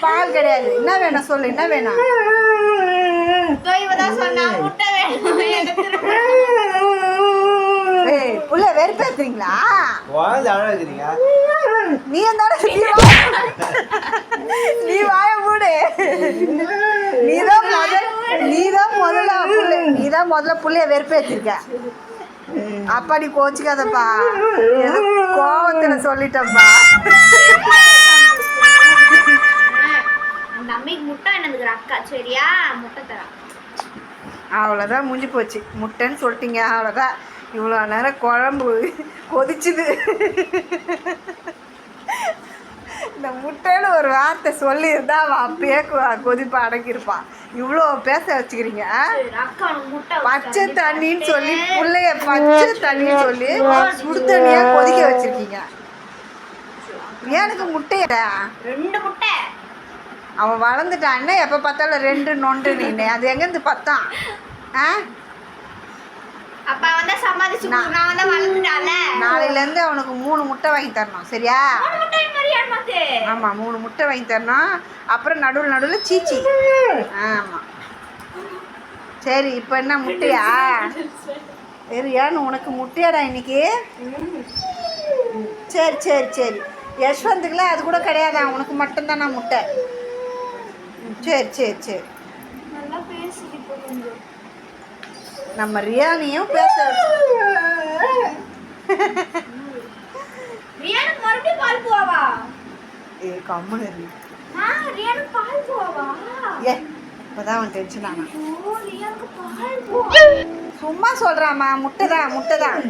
பால் கிடையாது. என்ன வேணும்? சொல்லு என்ன வேணும்? புள்ள வெறுப்பேத்துறீங்களா? நீ இருந்தாலும் நீ வாய- நீ வாய மூடு. நீதான் முதல் நீதான் முதல்ல புள்ள நீதான் முதல்ல புள்ளைய வெறுப்பேத்திருக்க. அப்பா நீ கோச்சிக்காதப்பா. கோவத்துல சொல்லிட்டப்பா அந்த அம்மைக்கு முட்டை என்னதுக்குற? அக்கா சரியா? முட்டை தரேன் அவ்வளோதான் முடிஞ்சு போச்சு. முட்டைன்னு சொல்லிட்டீங்க அவ்வளோதான் இவ்வளோ நேரம் குழம்பு கொதிச்சுது. இந்த முட்டைன்னு ஒரு வார்த்தை சொல்லியிருந்தா அவன் அப்பயே கொதிப்பா அடக்கியிருப்பான் இவ்வளோ பேச வச்சுக்கிறீங்க பச்சை தண்ணின்னு சொல்லி பிள்ளைய பச்சை தண்ணின்னு சொல்லி சுடு தண்ணியா கொதிக்க வச்சிருக்கீங்க. ஏனுக்கு முட்டையடா ரெண்டு முட்டை. அவன் வளர்ந்துட்டான்னா எப்போ பார்த்தாலும் ரெண்டு நொண்டு நீனு. அது எங்கேருந்து பத்தான்? ஆ? அப்பா வந்தா கொடு. நான் வந்தா வளர்ந்துட்டால நாளையிலேருந்து அவனுக்கு மூணு முட்டை வாங்கி தரணும். சரியா? ஆமாம் மூணு முட்டை வாங்கி தரணும். அப்புறம் நடுவில் நடுவில் சீச்சி. ஆமாம் சரி இப்போ என்ன முட்டையா? சரி ஏன்னு உனக்கு முட்டையாடா இன்னைக்கு? சரி சரி சரி. யஷ்வந்துக்குலாம் அது கூட கிடையாதா? உனக்கு மட்டும்தானா முட்டை? சரி சரி சரி. நல்லா பேசுது இப்போ கொஞ்சம் நம்ம ரியானியும் பேச ரியானுக்கு மறுபடியும் பால் போவா ஏ கம்முன்னு இரு. ஆ ரியானுக்கு பால் போவா ஏ இப்போதான் அவன் டென்ஷன் ஆனான் ஓ ரியானுக்கு பால் போவா. சும்மா சொல்கிறாம்மா முட்டை தான் முட்டை தான்